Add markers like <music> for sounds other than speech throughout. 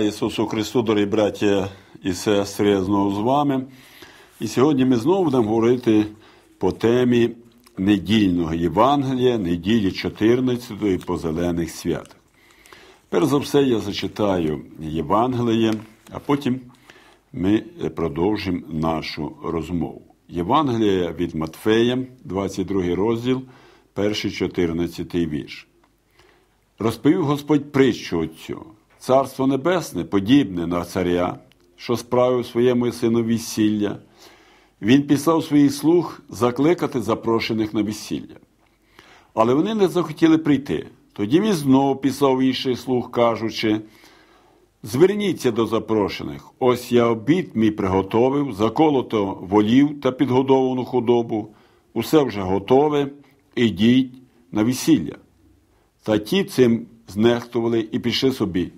Ісусу Христу, дорогі браття і сестри, я знову з вами. І сьогодні ми знову будемо говорити по темі недільного Євангелія, неділі 14 по зелених святах. Перш за все, я зачитаю Євангеліє, а потім ми продовжимо нашу розмову. Євангелія від Матфея, 22 розділ, перший 14 вірш. Розповів Господь притчу оцю. Царство Небесне подібне на царя, що справив своєму сину весілля. Він писав своїх слуг закликати запрошених на весілля. Але вони не захотіли прийти. Тоді він знову писав інших слуг, кажучи: Зверніться до запрошених, ось я обід мій приготовив, заколото волів та підгодовану худобу, усе вже готове, ідіть на весілля. Та ті цим знехтували і пішли собі.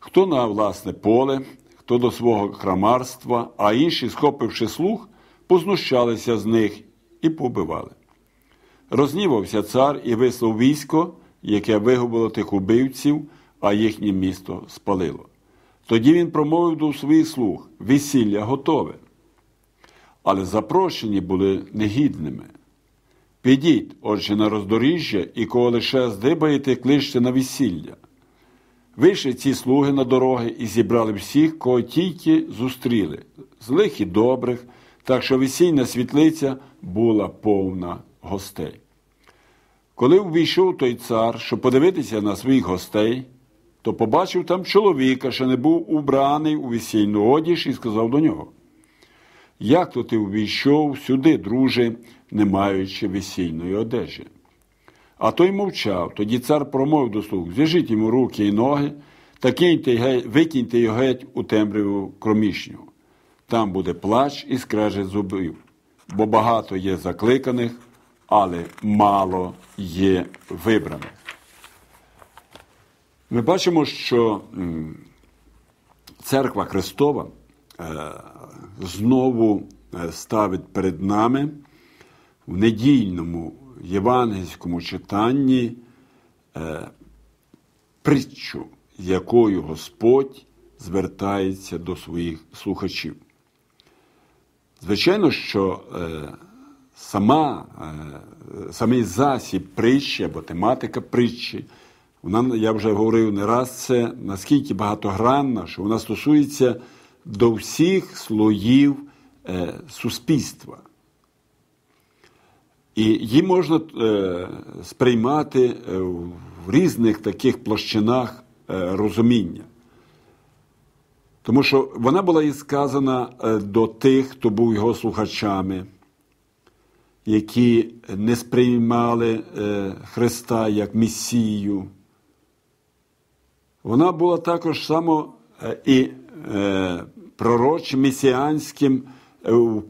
Хто на власне поле, хто до свого крамарства, а інші, схопивши слух, познущалися з них і побивали. Рознівався цар і вислав військо, яке вигубило тих убивців, а їхнє місто спалило. Тоді він промовив до своїх слуг весілля готове. Але запрошені були негідними. Підіть, отже, на роздоріжжя, і кого лише здибаєте, кличте на весілля. Вийшли ці слуги на дороги і зібрали всіх, кого тільки зустріли, злих і добрих, так що весільна світлиця була повна гостей. Коли увійшов той цар, щоб подивитися на своїх гостей, то побачив там чоловіка, що не був убраний у весільну одіж, і сказав до нього: Як то ти увійшов сюди, друже, не маючи весільної одежі? А той мовчав. Тоді цар промовив до слуг: зв'яжіть йому руки і ноги та киньте, викиньте його геть у темряву кромішню. Там буде плач і скрежет зубів, бо багато є закликаних, але мало є вибраних. Ми бачимо, що церква Христова е, знову е, ставить перед нами в недільному євангельському читанні е, притчу, якою Господь звертається до своїх слухачів. Звичайно, що е, сама, е, самий засіб притчі або тематика притчі, вона, я вже говорив не раз, це наскільки багатогранна, що вона стосується до всіх слоїв е, суспільства. І її можна е, сприймати е, в різних таких площинах е, розуміння. Тому що вона була і сказана до тих, хто був його слухачами, які не сприймали Христа як Месію. Вона була також само і пророчим месіанським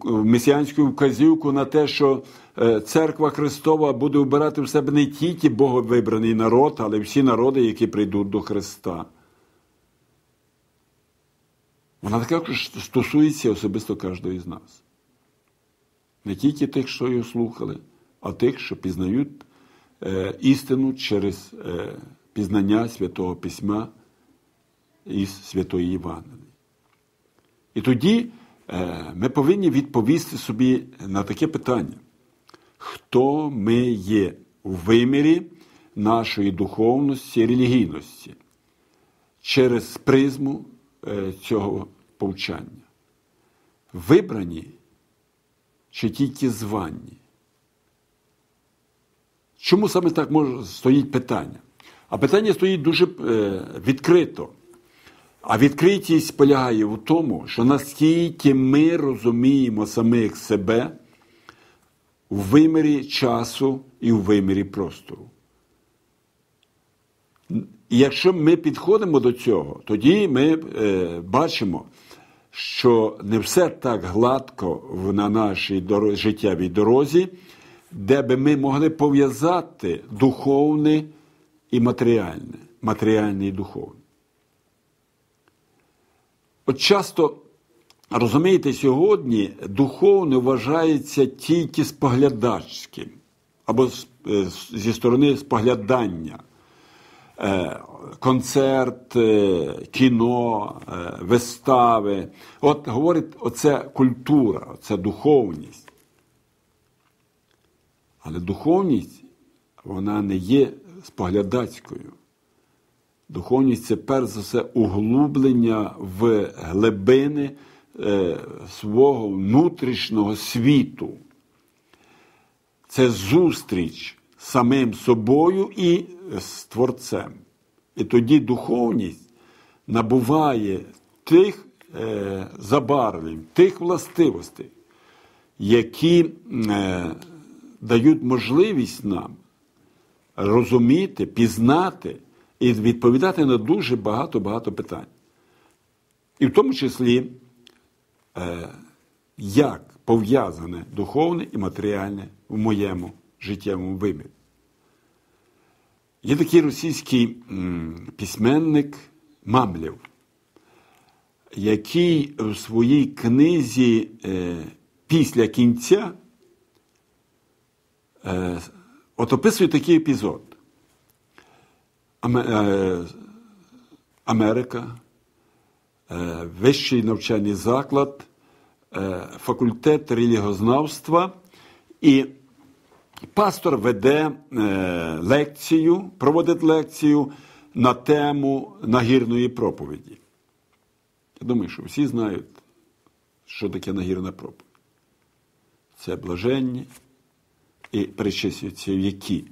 месіанську вказівку на те, що е, церква Христова буде вбирати в себе не тільки боговибраний народ, але всі народи, які прийдуть до Христа. Вона також стосується особисто кожного з нас. Не тільки тих, що його слухали, а тих, що пізнають е, істину через е, пізнання Святого Письма із Святої Євангелії. І тоді Е, ми повинні відповісти собі на таке питання: хто ми є у вимірі нашої духовності, релігійності через призму е, цього повчання? Вибрані чи тільки звані? Чому саме так може стоїть питання? А питання стоїть дуже е, відкрито. А відкритість полягає в тому, що наскільки ми розуміємо самих себе у вимірі часу і у вимірі простору. Якщо ми підходимо до цього, тоді ми е, бачимо, що не все так гладко на нашій життєвій дорозі, де би ми могли пов'язати духовне і матеріальне, матеріальне і духовне. От часто, розумієте, сьогодні духовне вважається тільки споглядачським або е, зі сторони споглядання. е, концерт, е, кіно, вистави. От говорить, оце культура, оце духовність. Але духовність, вона не є споглядацькою. Духовність це перш за все углублення в глибини е, свого внутрішнього світу. Це зустріч з самим собою і з Творцем. І тоді духовність набуває тих е, забарвлень, тих властивостей, які е, дають можливість нам розуміти, пізнати і відповідати на дуже багато-багато питань. І в тому числі, е, як пов'язане духовне і матеріальне в моєму життєвому вимірі. Є такий російський письменник Мамлєв, який в своїй книзі е, після кінця е, от описує такий епізод. Е, Америка, вищий навчальний заклад, факультет релігознавства і Пастор веде е, лекцію, проводить лекцію на тему нагірної проповіді. Я думаю, що всі знають, що таке нагірна проповідь. Це блаженні і перечислюються які.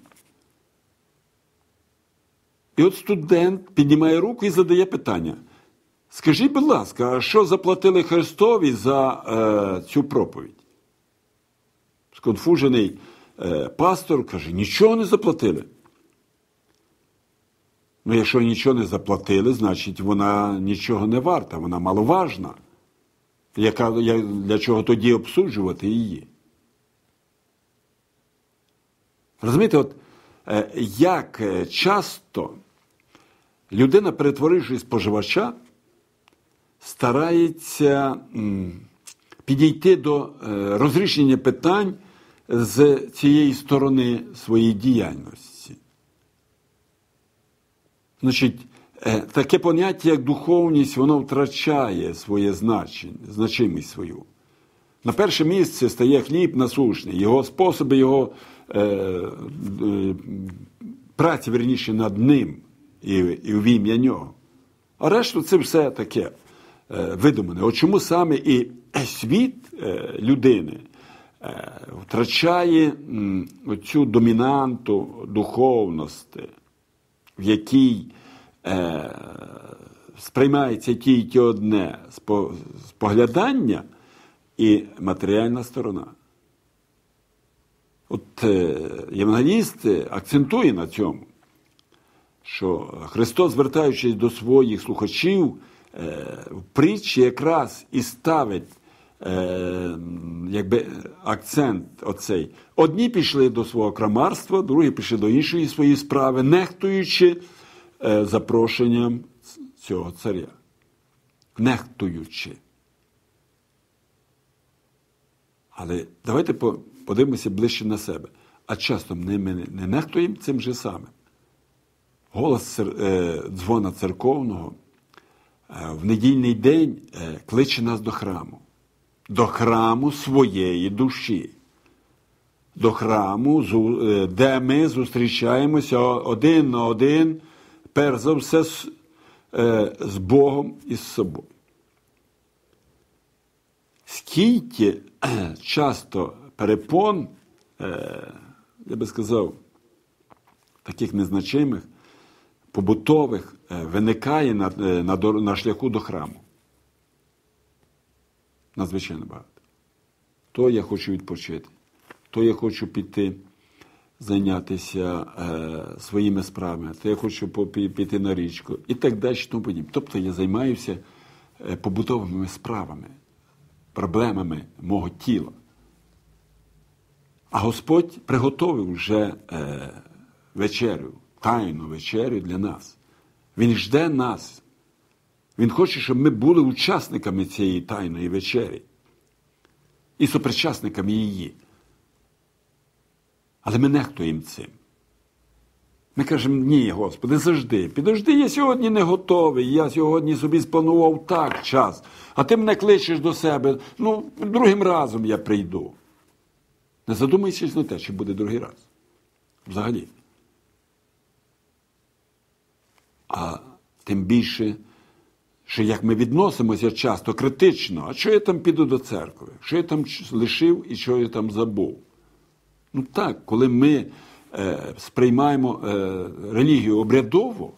І от студент піднімає руку і задає питання. Скажіть, будь ласка, а що заплатили Христові за е, цю проповідь? Сконфужений Е, пастор каже, нічого не заплатили. Ну, якщо нічого не заплатили, значить вона нічого не варта, вона маловажна. Яка, Для чого тоді обсуджувати її? Розумієте, от е, як е, часто людина, перетворившись споживача, старається підійти до розрішення питань з цієї сторони своєї діяльності. Значить, е, таке поняття, як духовність, воно втрачає своє значення, значимість свою. На перше місце стає хліб насушний, його способи, його е, е, праці, верніше, над ним і і в ім'я нього. А решту це все таке е, видумане. От чому саме і світ е, людини Е, втрачає цю домінанту духовності, в якій е, сприймається тільки одне споглядання і матеріальна сторона. От е, євангеліст акцентує на цьому, що Христос, звертаючись до своїх слухачів, в притчі якраз і ставить е, якби акцент оцей. Одні пішли до свого крамарства, другі пішли до іншої своєї справи, нехтуючи е, запрошенням цього царя. Нехтуючи. Але давайте подивимося ближче на себе. А часто ми не нехтуємо цим же самим. Голос е, дзвона церковного е, в недільний день е, кличе нас до храму до храму своєї душі, до храму, де ми зустрічаємося один на один, перш за все, з, Богом і з собою. Скільки часто перепон, я би сказав, таких незначимих, побутових виникає на, на, на шляху до храму надзвичайно багато. То я хочу відпочити, то я хочу піти, зайнятися е, своїми справами, то я хочу піти на річку і так далі. Тому подібне. Тобто я займаюся е, побутовими справами, проблемами мого тіла. А Господь приготовив вже е, вечерю, тайну вечерю для нас. Він жде нас. Він хоче, щоб ми були учасниками цієї тайної вечері і супричасниками її. Але ми нехтуємо цим. Ми кажемо, ні, Господи, завжди. Підожди, я сьогодні не готовий, я сьогодні собі спланував так час, а ти мене кличеш до себе, ну, другим разом я прийду. Не задумайся на те, чи буде другий раз. Взагалі. А тим більше, що як ми відносимося часто критично, а що я там піду до церкви? Що я там лишив і що я там забув? Ну так, коли ми е, сприймаємо е, релігію обрядово,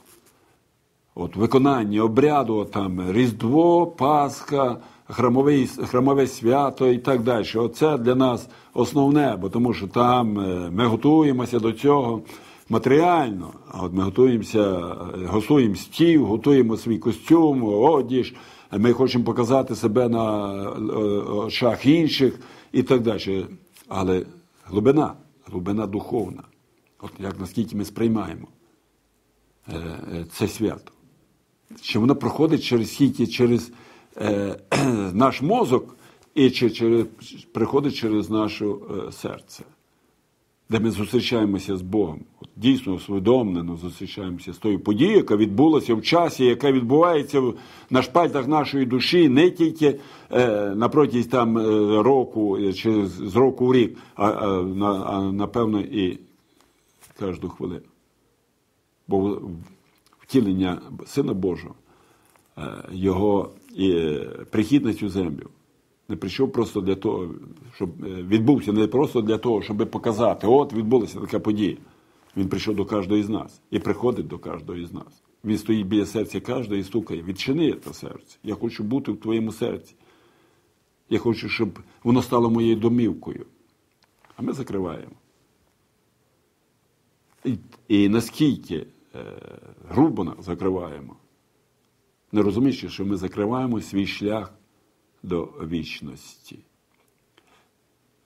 от виконання обряду, там Різдво, Пасха, храмове, храмове свято і так далі. Оце для нас основне, бо тому що там е, ми готуємося до цього матеріально, а от ми готуємося, е, готуємо стів, готуємо свій костюм, одіж, ми хочемо показати себе на е, очах інших і так далі. Але глибина, глибина духовна, от як наскільки ми сприймаємо це свято. Чи воно проходить через скільки через е, наш мозок і чи через, приходить через наше е, серце, де ми зустрічаємося з Богом. От Дійсно усвідомлено зустрічаємося з тою подією, яка відбулася в часі, яка відбувається на шпальтах нашої душі не тільки е, на протязі там е, року е, чи з року в рік, а, а, на, а напевно і кожну хвилину. Бо втілення Сина Божого, його і прихід на цю землю не прийшов просто для того, щоб відбувся не просто для того, щоб показати, от відбулася така подія. Він прийшов до кожного із нас і приходить до кожного із нас. Він стоїть біля серця кожного і стукає. Відчини це серце. Я хочу бути в твоєму серці. Я хочу, щоб воно стало моєю домівкою. А ми закриваємо. І, і наскільки е, грубо закриваємо, не розуміючи, що ми закриваємо свій шлях до вічності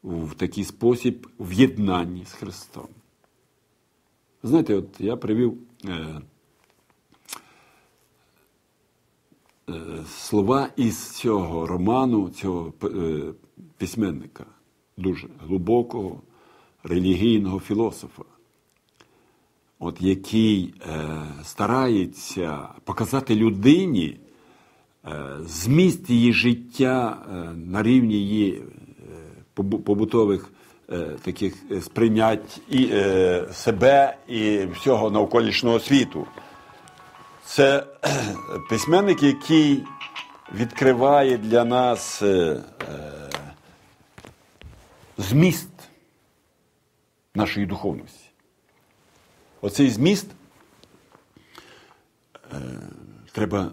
в такий спосіб в єднанні з Христом. Знаєте, от я привів е, е, слова із цього роману, цього е, письменника, дуже глибокого релігійного філософа, от який е, старається показати людині зміст її життя е, на рівні її е, побутових е, таких сприйнять і е, себе і всього навколишнього світу. Це письменник, який відкриває для нас е, зміст нашої духовності. Оцей зміст треба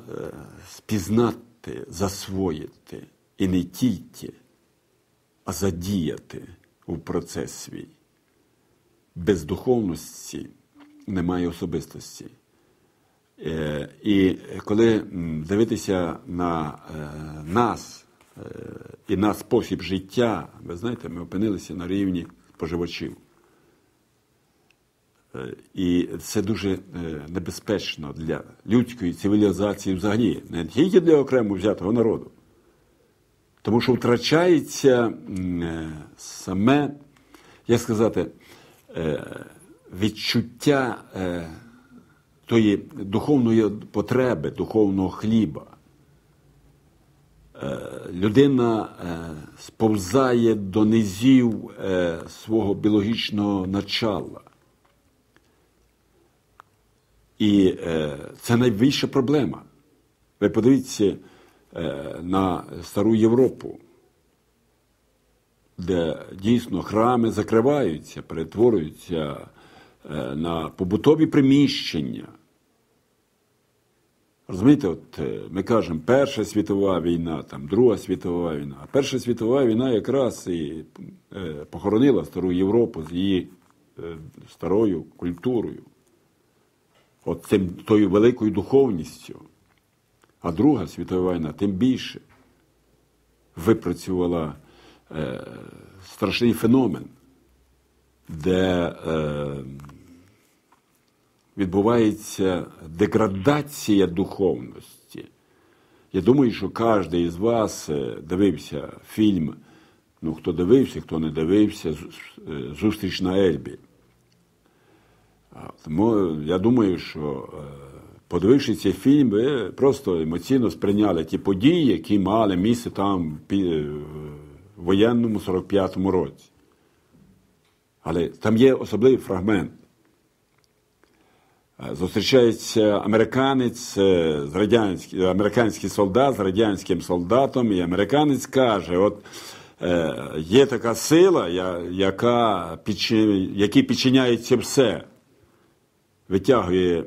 спізнати, засвоїти і не тільки, а задіяти у процес свій. Без духовності немає особистості. Е, і коли дивитися на е, нас е, і на спосіб життя, ви знаєте, ми опинилися на рівні споживачів. І це дуже небезпечно для людської цивілізації взагалі, не тільки для окремо взятого народу. Тому що втрачається саме, як сказати, відчуття тої духовної потреби, духовного хліба. Людина сповзає до низів свого біологічного начала. І це найбільша проблема. Ви подивіться на стару Європу, де дійсно храми закриваються, перетворюються на побутові приміщення. Розумієте, от ми кажемо, Перша світова війна, там, Друга світова війна. А Перша світова війна якраз і похоронила стару Європу з її старою культурою, от цим тою великою духовністю. А Друга світова війна тим більше випрацювала е, страшний феномен, де е, відбувається деградація духовності. Я думаю, що кожен із вас дивився фільм, ну хто дивився, хто не дивився, Зустріч на Ельбі. Тому я думаю, що е, подививши цей фільм, ви просто емоційно сприйняли ті події, які мали місце там в воєнному 45-му році. Але там є особливий фрагмент. Е, зустрічається американець з радянським, американський солдат з радянським солдатом, і американець каже: от е, є така сила, яка якій підчиняється все. Витягує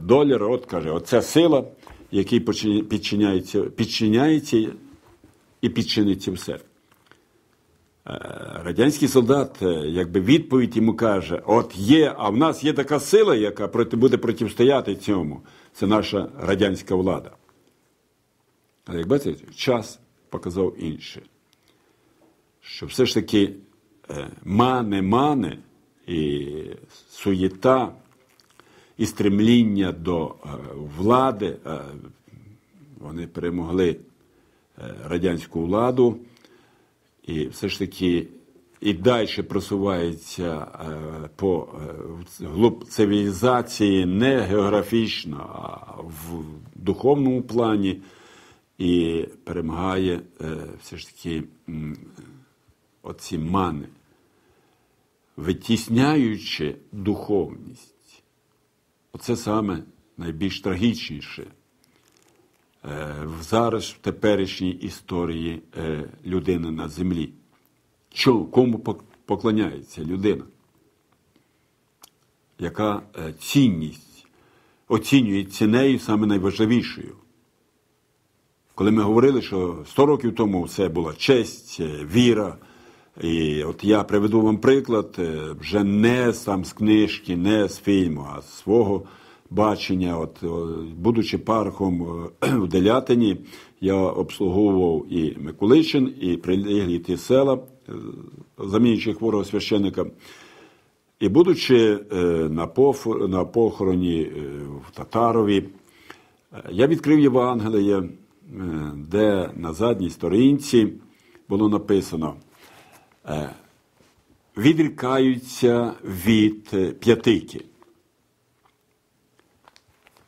долар, от каже, оця сила, якій підчиняється, підчиняється і підчиниться все. Е, радянський солдат, е, якби відповідь йому каже: от є, а в нас є така сила, яка буде протистояти цьому. Це наша радянська влада. Але як бачите, час показав інше. Що все ж таки е, мане, мане і суєта і стремління до влади, вони перемогли радянську владу і все ж таки і далі просувається е, по е, глуб цивілізації не географічно, а в духовному плані і перемагає е, все ж таки оці мани, витісняючи духовність. Оце саме найбільш трагічніше. Е, зараз в теперішній історії е, людини на землі. Що, Кому поклоняється людина? Яка е, цінність оцінюється нею саме найважливішою? Коли ми говорили, що 100 років тому все була честь, віра. І от я приведу вам приклад вже не сам з книжки, не з фільму, а з свого бачення. От, Будучи пархом е, <clears throat> в Делятині, я обслуговував і Миколичин, і прилеглі ті села, е, замінюючи хворого священика. І будучи е, на похороні в Татарові, я відкрив Євангеліє, де на задній сторінці було написано: відрікаються від п'ятики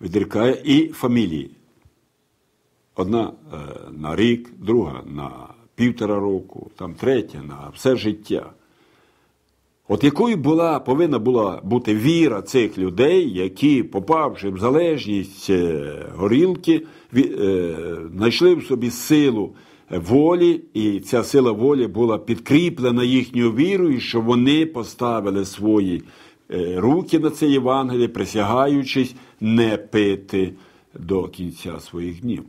відрікає і фамілії. Одна е, на рік, друга на півтора року, там третя на все життя. От якою була, повинна була бути віра цих людей, які, попавши в залежність е, горілки, е, знайшли в собі силу волі, і ця сила волі була підкріплена їхньою вірою, що вони поставили свої Е, руки на це Євангеліє, присягаючись не пити до кінця своїх днів.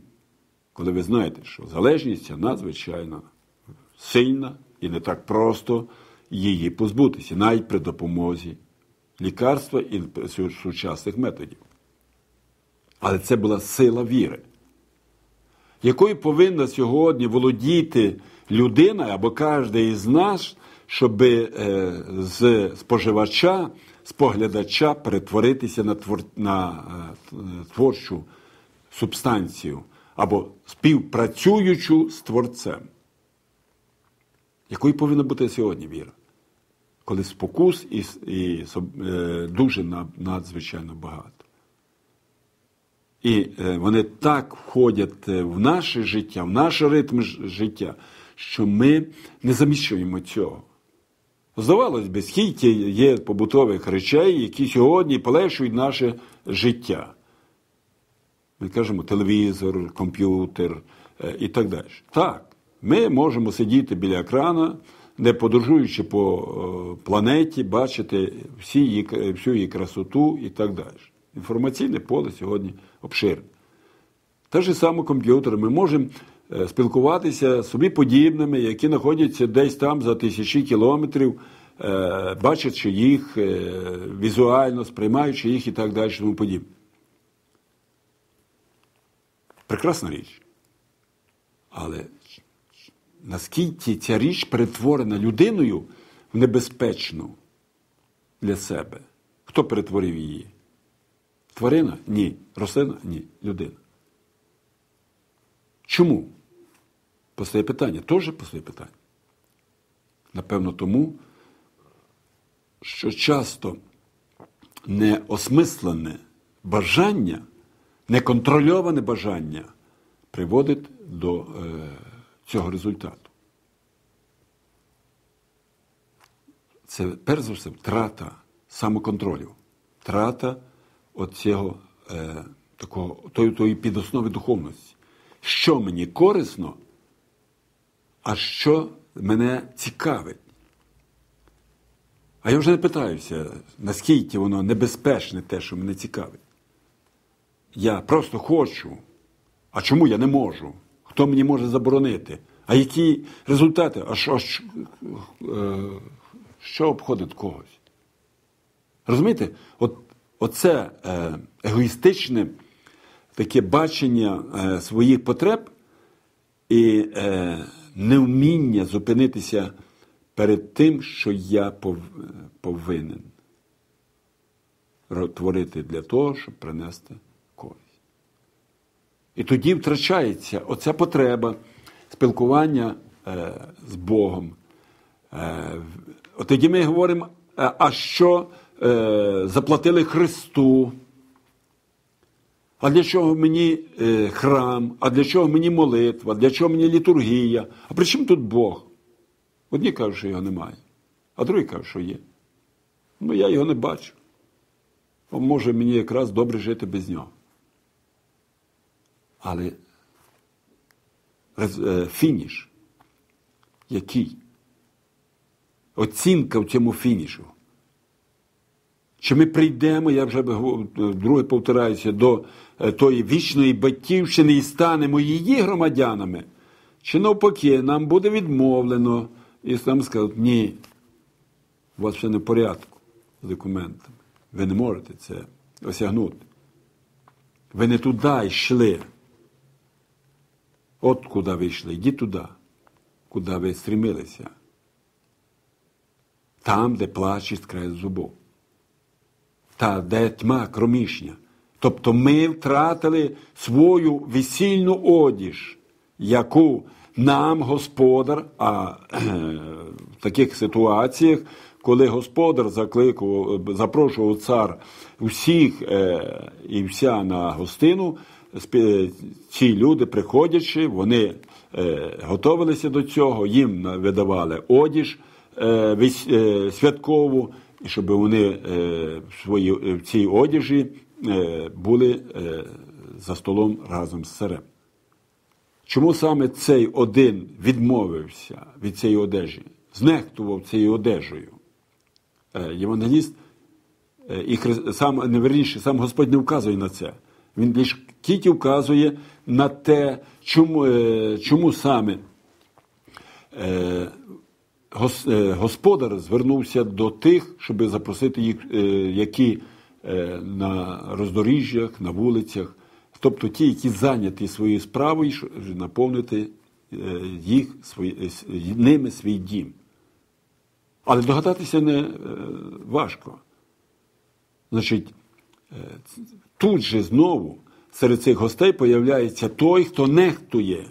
Коли ви знаєте, що залежність надзвичайно сильна і не так просто її позбутися, навіть при допомозі лікарства і сучасних методів. Але це була сила віри, якою повинна сьогодні володіти людина або кожен із нас, щоб е, з споживача споглядача перетворитися на, твор... на е, творчу субстанцію або співпрацюючу з творцем. Якою повинна бути сьогодні віра? Коли спокус і і е, дуже надзвичайно багато. І е, вони так входять в наше життя, в наш ритм життя, що ми не заміщуємо цього. Здавалось би, скільки є побутових речей, які сьогодні полегшують наше життя. Ми кажемо телевізор, комп'ютер е, і так далі. Так, ми можемо сидіти біля екрана, не подорожуючи по е, планеті, бачити всі її, всю її красоту і так далі. Інформаційне поле сьогодні обширне. Те ж саме комп'ютер. Ми можемо Е, спілкуватися з собі подібними, які знаходяться десь там за тисячі кілометрів, е, бачачи їх е, візуально, сприймаючи їх і так далі. тому подібне. Прекрасна річ. Але наскільки ця річ перетворена людиною в небезпечну для себе? Хто перетворив її? Тварина? Ні. Рослина? Ні. Людина. Чому? Постає питання, теж постає питання. Напевно, тому, що часто неосмислене бажання, неконтрольоване бажання приводить до е, цього результату. Це перш за все втрата самоконтролю, втрата оцього е, такого, тої, тої підоснови духовності. Що мені корисно, а що мене цікавить. А я вже не питаюся, наскільки воно небезпечне те, що мене цікавить. Я просто хочу. А чому я не можу? Хто мені може заборонити? А які результати? А що, що, е, що обходить когось? Розумієте? От, Оце е, егоїстичне таке бачення е, своїх потреб і е, невміння зупинитися перед тим, що я повинен творити для того, щоб принести користь. І тоді втрачається оця потреба спілкування з Богом. От тоді ми говоримо, а що е, заплатили Христу? А для чого мені е, храм, а для чого мені молитва, для чого мені літургія? А при чому тут Бог? Одні кажуть, що його немає, а другі кажуть, що є. Ну, я його не бачу. Може мені якраз добре жити без нього. Але е, фініш, який? Оцінка в цьому фінішу. Чи ми прийдемо, я вже друге повторяюся, до е, тої вічної батьківщини і станемо її громадянами, чи навпаки, нам буде відмовлено, і нам скажуть, ні, у вас все не в порядку з документами. Ви не можете це осягнути. Ви не туди йшли. От куди ви йшли, йдіть туди, куди ви стремилися. Там, де плач край зубов та де тьма кромішня. Тобто ми втратили свою весільну одіж, яку нам господар, а в таких ситуаціях, коли господар закликував, запрошував цар всіх е, і вся на гостину, ці люди, приходячи, вони е, готувалися до цього, їм видавали одіж е, святкову щоб вони е, свої, е, в цій одяжі е, були за столом разом з царем. Чому саме цей один відмовився від цієї одежі, знехтував цією одежею? Євангеліст і сам неверніше, сам Господь не вказує на це. Він лише тільки вказує на те, чому чому саме господар звернувся до тих, щоб запросити їх, е, які е, на роздоріжжях, на вулицях, тобто ті, які зайняті своєю справою, наповнити їх ними свій дім. Але догадатися не важко. Значить, тут же знову серед цих гостей появляється той, хто нехтує.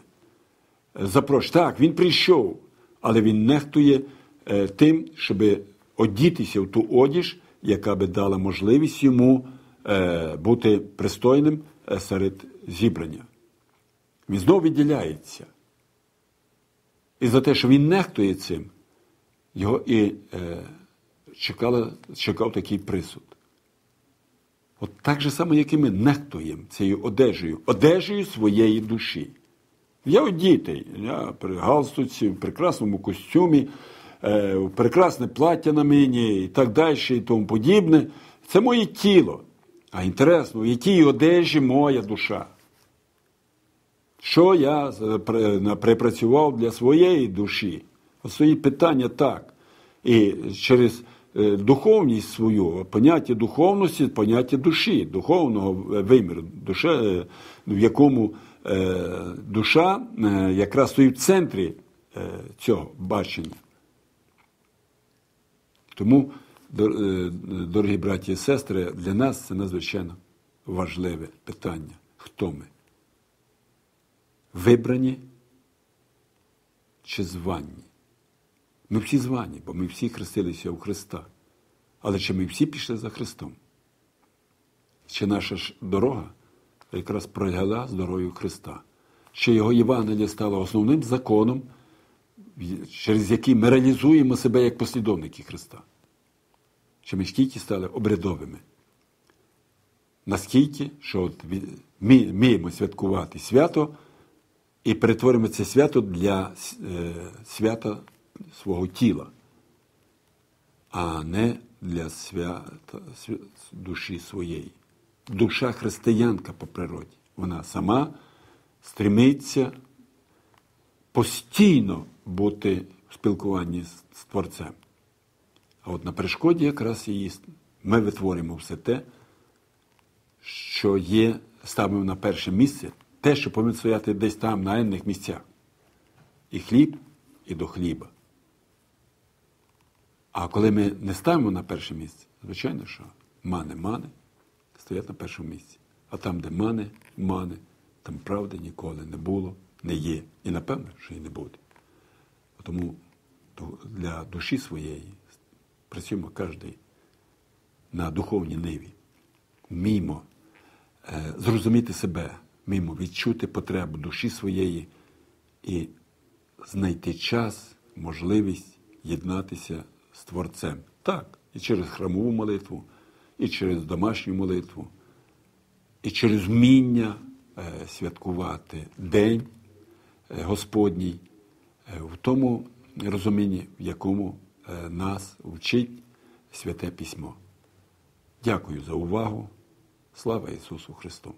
Запрошує. Так, він прийшов але він нехтує е, тим, щоб одітися в ту одіж, яка би дала можливість йому е, бути пристойним е, серед зібрання. Він знову відділяється. І за те, що він нехтує цим, його і чекала, чекав такий присуд. От так же само, як і ми нехтуємо цією одежею, одежею своєї душі. Я одітий, я при галстуці, в прекрасному костюмі, е, прекрасне плаття на мені і так далі, і тому подібне. Це моє тіло. А інтересно, в якій одежі моя душа? Що я припрацював для своєї душі? От свої питання так. І через духовність свою, поняття духовності, поняття душі, духовного виміру, душа, е, в якому Е, душа е, якраз стоїть в центрі е, цього бачення. Тому, дорогі браті і сестри, для нас це надзвичайно важливе питання. Хто ми? Вибрані чи звані? Ми всі звані, бо ми всі хрестилися у Христа. Але чи ми всі пішли за Христом? Чи наша ж дорога якраз пролягла з дорогою Христа? Чи його Євангеліє стало основним законом, через який ми реалізуємо себе як послідовники Христа? Чи ми стільки стали обрядовими? Наскільки, що от ми вміємо святкувати свято і перетворимо це свято для е, свята свого тіла, а не для свята душі своєї. Душа християнка по природі. Вона сама стремиться постійно бути в спілкуванні з Творцем. А от на перешкоді якраз її ми витворимо все те, що є, ставимо на перше місце, те, що повинно стояти десь там, на енних місцях. І хліб, і до хліба. А коли ми не ставимо на перше місце, звичайно, що мани-мани стоять на першому місці. А там, де мани, мани, там правди ніколи не було, не є. І напевно, що і не буде. Тому для душі своєї працюємо кожен на духовній ниві. Вміємо е, зрозуміти себе, вміємо відчути потребу душі своєї і знайти час, можливість єднатися з Творцем. Так, і через храмову молитву, і через домашню молитву, і через вміння е, святкувати День е, Господній е, в тому розумінні, в якому нас вчить Святе Письмо. Дякую за увагу. Слава Ісусу Христу!